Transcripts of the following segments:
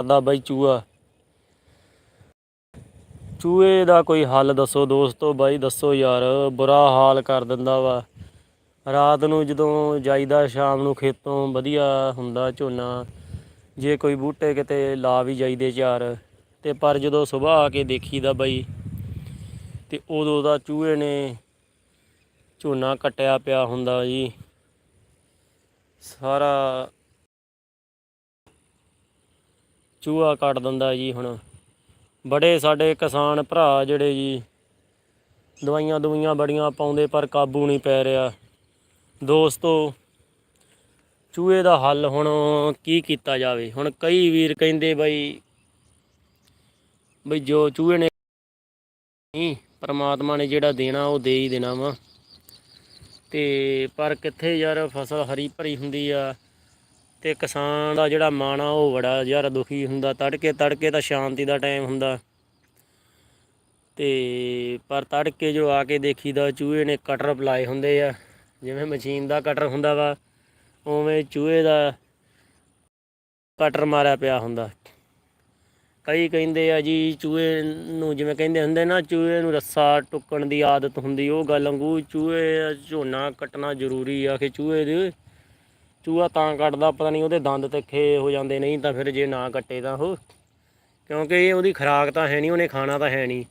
ਕਰਦਾ ਬਾਈ ਚੂਹਾ। ਚੂਹੇ ਦਾ ਕੋਈ ਹੱਲ ਦੱਸੋ ਦੋਸਤੋ ਬਾਈ, ਦੱਸੋ ਯਾਰ, ਬੁਰਾ ਹਾਲ ਕਰ ਦਿੰਦਾ ਵਾ। ਰਾਤ ਨੂੰ ਜਦੋਂ ਜਾਈਦਾ, ਸ਼ਾਮ ਨੂੰ ਖੇਤੋਂ ਵਧੀਆ ਹੁੰਦਾ ਝੋਨਾ। ਜੇ ਕੋਈ ਬੂਟੇ ਕਿਤੇ ਲਾ ਵੀ ਜਾਈਦੇ ਚਾਰ, ਤੇ ਪਰ ਜਦੋਂ ਸਵੇਰ ਆ ਕੇ ਦੇਖੀਦਾ ਬਾਈ, ਤੇ ਉਦੋਂ ਦਾ ਚੂਹੇ ਨੇ ਝੋਨਾ ਕੱਟਿਆ ਪਿਆ ਹੁੰਦਾ ਜੀ। ਸਾਰਾ ਚੂਹਾ ਕੱਟ ਦਿੰਦਾ ਜੀ ਹੁਣ। ਬੜੇ ਸਾਡੇ ਕਿਸਾਨ ਭਰਾ ਜਿਹੜੇ ਜੀ, ਦਵਾਈਆਂ ਦਵਾਈਆਂ ਬੜੀਆਂ ਪਾਉਂਦੇ, ਪਰ ਕਾਬੂ ਨਹੀਂ ਪੈ ਰਿਹਾ। ਦੋਸਤੋ, ਚੂਹੇ ਦਾ ਹੱਲ ਹੁਣ ਕੀ ਕੀਤਾ ਜਾਵੇ? ਹੁਣ ਕਈ ਵੀਰ ਕਹਿੰਦੇ ਬਈ ਬਈ ਜੋ ਚੂਹੇ ਨੇ ਨਹੀਂ, ਪਰਮਾਤਮਾ ਨੇ ਜਿਹੜਾ ਦੇਣਾ, ਉਹ ਦੇ ਹੀ ਦੇਣਾ ਵਾ। ਤੇ ਪਰ ਕਿੱਥੇ ਯਾਰ ਫਸਲ ਹਰੀ ਭਰੀ ਹੁੰਦੀ ਆ। ਤੇ ਕਿਸਾਨ ਦਾ ਜਿਹੜਾ ਮਨ ਆ ਉਹ ਬੜਾ ਯਾਰ ਦੁਖੀ ਹੁੰਦਾ, ਤੜਕੇ ਤੜਕੇ ਤਾਂ ਸ਼ਾਂਤੀ ਦਾ ਟਾਈਮ ਹੁੰਦਾ। ਤੇ ਪਰ ਤੜਕੇ ਜੋ ਆ ਕੇ ਦੇਖੀਦਾ, ਚੂਹੇ ਨੇ ਕਟਰ ਪਲਾਏ ਹੁੰਦੇ ਆ। ਜਿਵੇਂ ਮਸ਼ੀਨ ਦਾ ਕਟਰ ਹੁੰਦਾ ਵਾ, ਉਵੇਂ ਚੂਹੇ ਦਾ ਕਟਰ ਮਾਰਿਆ ਪਿਆ ਹੁੰਦਾ। ਕਈ ਕਹਿੰਦੇ ਆ ਜੀ, ਚੂਹੇ ਨੂੰ ਜਿਵੇਂ ਕਹਿੰਦੇ ਹੁੰਦੇ ਨਾ, ਚੂਹੇ ਨੂੰ ਰੱਸਾ ਟੁੱਕਣ ਦੀ ਆਦਤ ਹੁੰਦੀ, ਉਹ ਗੱਲ ਵਾਂਗੂ ਚੂਹੇ ਝੋਨਾ ਕੱਟਣਾ ਜ਼ਰੂਰੀ ਆ, ਕਿ ਚੂਹੇ ਦੇ ਚੂਹਾ ਤਾਂ ਕੱਟਦਾ, ਪਤਾ ਨਹੀਂ ਉਹਦੇ ਦੰਦ ਤਿੱਖੇ ਹੋ ਜਾਂਦੇ, ਨਹੀਂ ਤਾਂ ਫਿਰ ਜੇ ਨਾ ਕੱਟੇ ਤਾਂ ਉਹ। ਕਿਉਂਕਿ ਇਹ ਉਹਦੀ ਖੁਰਾਕ ਤਾਂ ਹੈ ਨਹੀਂ, ਉਹਨੇ ਖਾਣਾ ਤਾਂ ਹੈ ਨਹੀਂ।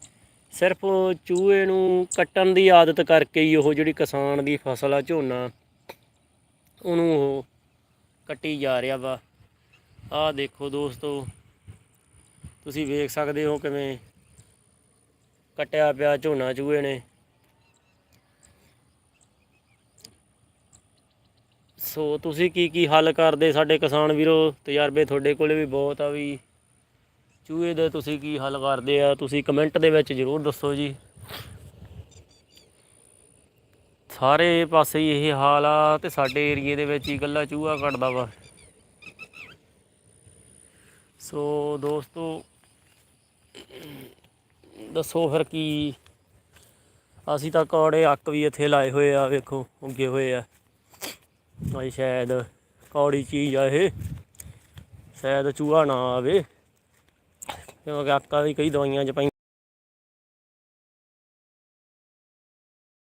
ਸਿਰਫ ਚੂਹੇ ਨੂੰ ਕੱਟਣ ਦੀ ਆਦਤ ਕਰਕੇ ਹੀ ਉਹ ਜਿਹੜੀ ਕਿਸਾਨ ਦੀ ਫਸਲ ਆ, ਝੋਨਾ, ਉਹਨੂੰ ਉਹ ਕੱਟੀ ਜਾ ਰਿਹਾ ਵਾ। ਆਹ ਦੇਖੋ ਦੋਸਤੋ, ਤੁਸੀਂ ਵੇਖ ਸਕਦੇ ਹੋ ਕਿਵੇਂ ਕੱਟਿਆ ਪਿਆ ਝੋਨਾ ਚੂਹੇ ਨੇ। ਸੋ ਤੁਸੀਂ ਕੀ ਕੀ ਹੱਲ ਕਰਦੇ ਸਾਡੇ ਕਿਸਾਨ ਵੀਰੋ? ਤਜਰਬੇ ਤੁਹਾਡੇ ਕੋਲੇ ਵੀ ਬਹੁਤ ਆ ਵੀ। ਚੂਹੇ ਦੇ ਤੁਸੀਂ ਕੀ ਹੱਲ ਕਰਦੇ ਆ? ਤੁਸੀਂ ਕਮੈਂਟ ਦੇ ਵਿੱਚ ਜ਼ਰੂਰ ਦੱਸੋ ਜੀ। ਸਾਰੇ ਪਾਸੇ ਹੀ ਇਹ ਹਾਲ ਆ ਤੇ ਸਾਡੇ ਏਰੀਏ ਦੇ ਵਿੱਚ ਹੀ ਇਕੱਲਾ ਚੂਹਾ ਕੱਟਦਾ ਵਾ। ਸੋ ਦੋਸਤੋ, ਦੱਸੋ ਫਿਰ ਕੀ? ਅਸੀਂ ਤਾਂ ਕੌੜੇ ਅੱਕ ਵੀ ਇੱਥੇ ਲਾਏ ਹੋਏ ਆ, ਵੇਖੋ, ਉੱਗੇ ਹੋਏ ਆ। ਭਾਈ ਸ਼ਾਇਦ ਕੌੜੀ ਚੀਜ਼ ਆ ਇਹ। ਸ਼ਾਇਦ ਚੂਹਾ ਨਾ ਆਵੇ। ਕਿਉਂਕਿ ਆਕਾ ਵੀ ਕਈ ਦਵਾਈਆਂ ਚ ਪਈਆਂ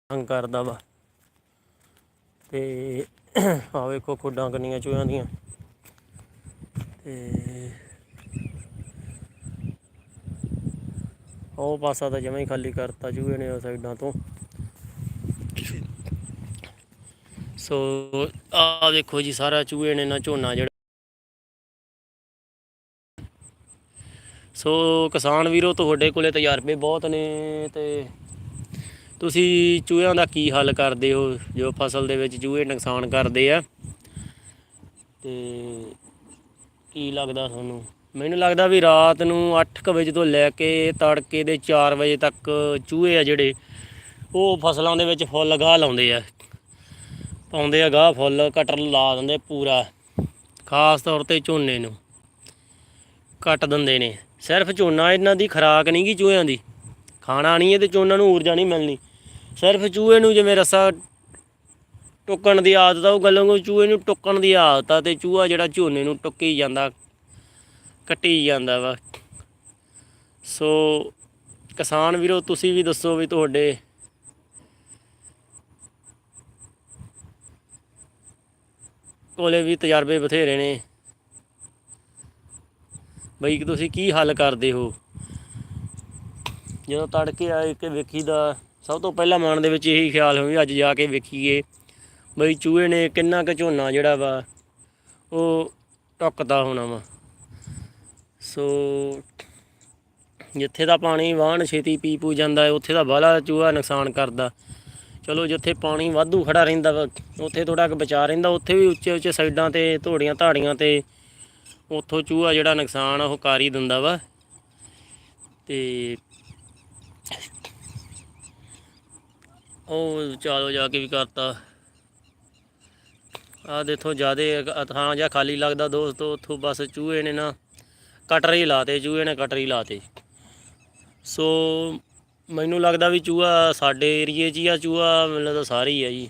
ਤੰਗ ਕਰਦਾ ਵਾ। ਤੇ ਆ ਵੇਖੋ ਖੁੱਡਾਂ ਕਿੰਨੀਆਂ ਚੂਹਿਆਂ ਦੀਆਂ। ਤੇ ਉਹ ਪਾਸਾ ਤਾਂ ਜਮਾਂ ਹੀ ਖਾਲੀ ਕਰਤਾ ਚੂਹੇ ਨੇ ਉਹ ਸਾਈਡਾਂ ਤੋਂ। ਸੋ, ਆਹ ਦੇਖੋ ਜੀ, ਸਾਰਾ ਚੂਹੇ ਨੇ ਨਾ ਝੋਨਾ ਜਿਹੜਾ। ਸੋ, ਕਿਸਾਨ ਵੀਰੋ, ਤੁਹਾਡੇ ਕੋਲੇ ਤਜਰਬੇ ਬਹੁਤ ਨੇ ਤੇ ਤੁਸੀਂ ਚੂਹਿਆਂ ਦਾ ਕੀ ਹੱਲ ਕਰਦੇ ਹੋ, ਜੋ ਫਸਲ ਦੇ ਵਿੱਚ ਚੂਹੇ ਨੁਕਸਾਨ ਕਰਦੇ ਆ? ਤੇ ਕੀ ਲੱਗਦਾ ਤੁਹਾਨੂੰ? ਮੈਨੂੰ ਲੱਗਦਾ ਵੀ ਰਾਤ ਨੂੰ 8:00 ਵਜੇ ਤੋਂ ਲੈ ਕੇ ਤੜਕੇ ਦੇ 4 ਵਜੇ ਤੱਕ ਚੂਹੇ ਆ ਜਿਹੜੇ, ਉਹ ਫਸਲਾਂ ਦੇ ਵਿੱਚ ਫੁੱਲ ਲਗਾ ਲਾਉਂਦੇ ਆ। ਪਾਉਂਦੇ ਆ ਗਾਹ ਫੁੱਲ, ਕਟਰ ਲਾ ਦਿੰਦੇ ਪੂਰਾ, ਖਾਸ ਤੌਰ ਤੇ ਝੋਨੇ ਨੂੰ। ਕੱਟ ਦਿੰਦੇ ਨੇ। ਸਿਰਫ ਝੋਨਾ ਇਹਨਾਂ ਦੀ ਖਰਾਕ ਨਹੀਂ ਗੀ ਚੂਹਿਆਂ ਦੀ। ਖਾਣਾ ਨਹੀਂ ਹੈ ਤੇ ਚੋਨਾਂ ਨੂੰ ਊਰਜਾ ਨਹੀਂ ਮਿਲਣੀ। ਸਿਰਫ ਚੂਹੇ ਨੂੰ ਜਿਵੇਂ ਰੱਸਾ ਟੁੱਕਣ ਦੀ ਆਦਤ ਆ, ਉਹ ਗੱਲੋਂ ਕੋ ਚੂਹੇ ਨੂੰ ਟੁੱਕਣ ਦੀ ਆਦਤ ਆ ਤੇ ਚੂਹਾ ਜਿਹੜਾ ਝੋਨੇ ਨੂੰ ਟੁੱਕੀ ਜਾਂਦਾ, ਕੱਟੀ ਜਾਂਦਾ ਵਾ। ਸੋ ਕਿਸਾਨ ਵੀਰੋ, ਤੁਸੀਂ ਵੀ ਦੱਸੋ ਵੀ ਤੁਹਾਡੇ ਕੋਲੇ ਵੀ ਤਜਰਬੇ ਬਥੇਰੇ ਨੇ। ਬਈ ਕਿ ਤੁਸੀਂ ਕੀ ਹੱਲ ਕਰਦੇ ਹੋ? ਜਦੋਂ ਤੜਕੇ ਆਏ ਕਿ ਵੇਖੀ ਦਾ, ਸਭ ਤੋਂ ਪਹਿਲਾਂ ਮਨ ਦੇ ਵਿੱਚ ਇਹੀ ਖਿਆਲ ਹੋਵੇ ਅੱਜ ਜਾ ਕੇ ਵੇਖੀਏ। ਬਈ ਚੂਹੇ ਨੇ ਕਿੰਨਾ ਕੁ ਝੋਨਾ ਜਿਹੜਾ ਵਾ, ਉਹ ਟੁੱਕਦਾ ਹੋਣਾ ਵਾ। ਸੋ ਜਿੱਥੇ ਦਾ ਪਾਣੀ ਵਾਹਣ ਛੇਤੀ ਪੀ ਪੂ ਜਾਂਦਾ, ਉੱਥੇ ਦਾ ਬਾਹਲਾ ਚੂਹਾ ਨੁਕਸਾਨ ਕਰਦਾ। ਚਲੋ ਜਿੱਥੇ ਪਾਣੀ ਵਾਧੂ ਖੜਾ ਰਹਿੰਦਾ ਵਾ, ਉੱਥੇ ਥੋੜਾ ਕੁ ਬਚਾ ਰਹਿੰਦਾ, ਉੱਥੇ ਵੀ ਉੱਚੇ ਉੱਚੇ ਸਾਈਡਾਂ ਤੇ, ਧੋੜੀਆਂ ਧਾੜੀਆਂ ਤੇ, ਉੱਥੋਂ ਚੂਹਾ ਜਿਹੜਾ ਨੁਕਸਾਨ ਆ, ਉਹ ਕਰ ਹੀ ਦਿੰਦਾ ਵਾ। ਤੇ ਉਹ ਚਾਲੋ ਜਾ ਕੇ ਵੀ ਕਰਤਾ। ਆ ਦੇਖੋ ਜਿਆਦੇ ਥਾਂ ਜਾਂ ਖਾਲੀ ਲੱਗਦਾ ਦੋਸਤੋ, ਉੱਥੋਂ ਬਸ ਚੂਹੇ ਨੇ ਨਾ, ਕਟਰ ਹੀ ਲਾਤੇ, ਚੂਹੇ ਨੇ ਕਟਰ ਹੀ ਲਾਤੇ। ਸੋ ਮੈਨੂੰ ਲੱਗਦਾ ਵੀ ਚੂਹਾ ਸਾਡੇ ਏਰੀਏ 'ਚ ਹੀ ਆ, ਚੂਹਾ ਮੈਨੂੰ ਤਾਂ ਸਾਰੇ ਹੀ ਆ ਜੀ।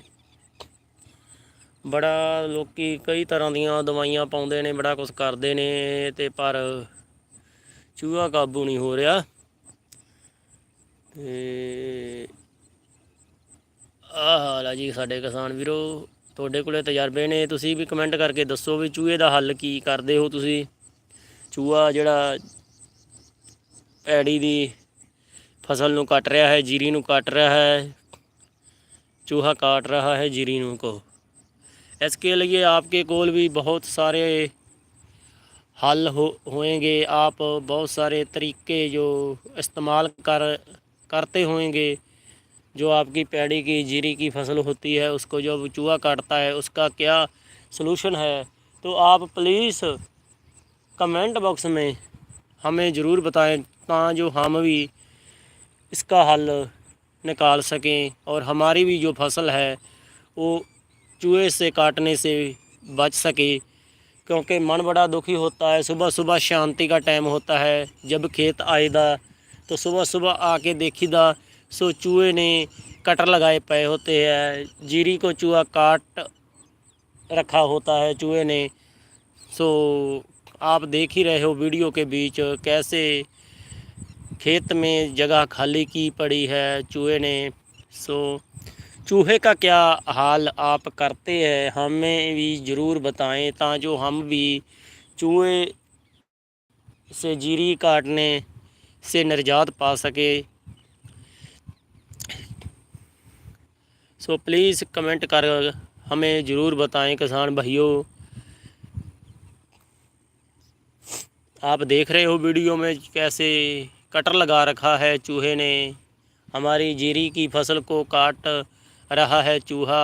ਬੜਾ ਲੋਕੀ ਕਈ ਤਰ੍ਹਾਂ ਦੀਆਂ ਦਵਾਈਆਂ ਪਾਉਂਦੇ ਨੇ, ਬੜਾ ਕੁਝ ਕਰਦੇ ਨੇ ਤੇ ਪਰ ਚੂਹਾ ਕਾਬੂ ਨਹੀਂ ਹੋ ਰਿਹਾ। ਤੇ ਆਹ ਹਾਲ ਆ ਜੀ ਸਾਡੇ ਕਿਸਾਨ ਵੀਰੋ, ਤੁਹਾਡੇ ਕੋਲੇ ਤਜਰਬੇ ਨੇ, ਤੁਸੀਂ ਵੀ ਕਮੈਂਟ ਕਰਕੇ ਦੱਸੋ ਵੀ ਚੂਹੇ ਦਾ ਹੱਲ ਕੀ ਕਰਦੇ ਹੋ ਤੁਸੀਂ? ਚੂਹਾ ਜਿਹੜਾ ਐੜੀ ਦੀ فصل نو ਕੱਟ رہا ہے جیری نو ਕੱਟ رہا ہے، چوہا کاٹ رہا ہے جیرینوں کو۔ اس کے لیے آپ کے کول بھی بہت سارے حل ہو، ہوئیں گے۔ آپ بہت سارے طریقے جو استعمال کر، کرتے ہوئیں گے۔ جو آپ کی پیڑی کی، جیری کی فصل ہوتی ہے، اس کو جو چوہا کاٹتا ہے، اس کا کیا سلوشن ہے؟ تو آپ پلیز کمنٹ باکس میں ہمیں ضرور بتائیں تاں جو ہم بھی اس کا حل نکال سکیں اور ہماری بھی جو فصل ہے، وہ چوہے سے کاٹنے سے بچ سکے۔ کیونکہ من بڑا دکھی ہوتا ہے، صبح صبح شانتی کا ٹائم ہوتا ہے۔ جب کھیت آئے دا تو صبح صبح آ کے دیکھی دا سو چوہے نے کٹر لگائے پائے ہوتے ہیں۔ جیری کو چوہا کاٹ رکھا ہوتا ہے چوہے نے۔ سو آپ دیکھ ہی رہے ہو ویڈیو کے بیچ کیسے کھیت میں جگہ خالی کی پڑی ہے چوہے نے۔ سو، چوہے کا کیا حال آپ کرتے ہیں؟ ہمیں بھی ضرور بتائیں تا جو ہم بھی چوہے سے جیری کاٹنے سے نرجات پا سکے۔ سو، پلیز کمنٹ کر ہمیں ضرور بتائیں کسان بھائیوں آپ دیکھ رہے ہو ویڈیو میں کیسے کٹر لگا رکھا ہے چوہے نے ہماری جیری کی فصل کو کاٹ رہا ہے چوہا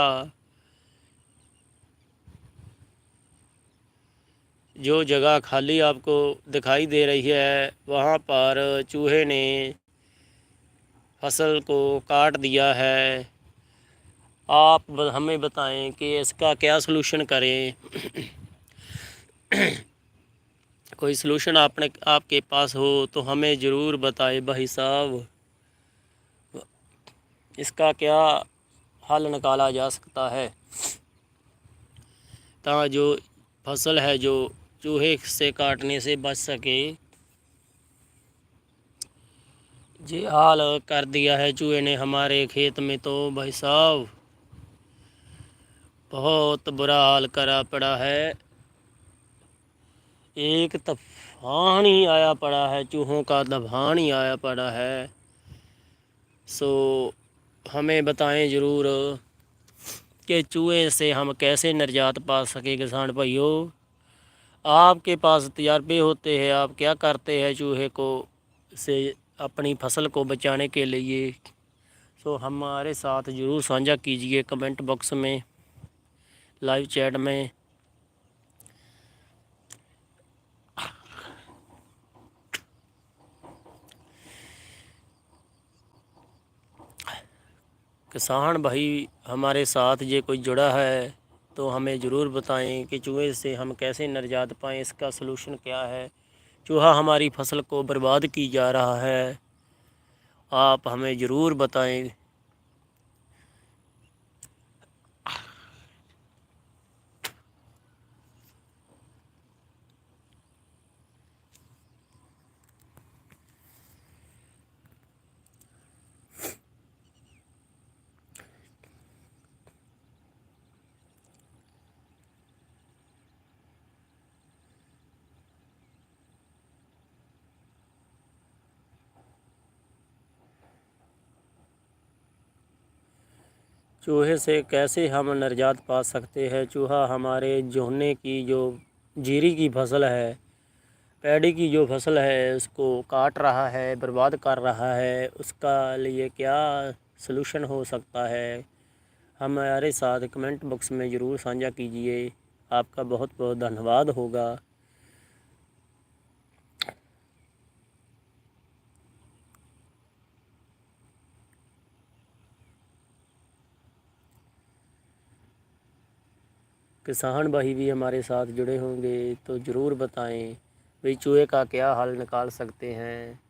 جو جگہ خالی آپ کو دکھائی دے رہی ہے وہاں پر چوہے نے فصل کو کاٹ دیا ہے آپ ہمیں بتائیں کہ اس کا کیا سلوشن کریں کوئی سلوشن آپ نے آپ کے پاس ہو تو ہمیں ضرور بتائے بھائی صاحب۔ اس کا کیا حل نکالا جا سکتا ہے؟ تا جو فصل ہے جو چوہے سے کاٹنے سے بچ سکے۔ جی حال کر دیا ہے چوہے نے ہمارے کھیت میں تو بھائی صاحب۔ بہت برا حال کرا پڑا ہے۔ ایک طفان ہی آیا پڑا ہے، چوہوں کا دبان ہی آیا پڑا ہے۔ سو ہمیں بتائیں ضرور کہ چوہے سے ہم کیسے نرجات پا سکیں کسان بھائیو؟ آپ کے پاس تجربے ہوتے ہیں، آپ کیا کرتے ہیں چوہے کو سے اپنی فصل کو بچانے کے لیے؟ سو ہمارے ساتھ ضرور سانجھا کیجیے کمنٹ باکس میں، لائیو چیٹ میں۔ किसान भाई हमारे साथ ये कोई जुड़ा है तो हमें ज़रूर बताएं कि चूहे से हम कैसे निजात पाएँ इसका सलूशन क्या है चूहा हमारी फसल को बर्बाद की जा रहा है आप हमें ज़रूर बताएं چوہے سے کیسے ہم نرجات پا سکتے ہیں؟ چوہا ہمارے جہنے کی جو جیری کی فصل ہے، پیڑی کی جو فصل ہے، اس کو کاٹ رہا ہے، برباد کر رہا ہے۔ اس کا لیے کیا سلوشن ہو سکتا ہے؟ ہمارے ساتھ کمنٹ باکس میں ضرور سانجھا کیجیے۔ آپ کا بہت بہت دھنیواد ہوگا۔ किसान भाई भी हमारे साथ जुड़े होंगे तो ज़रूर बताएं भाई चूहे का क्या हल निकाल सकते हैं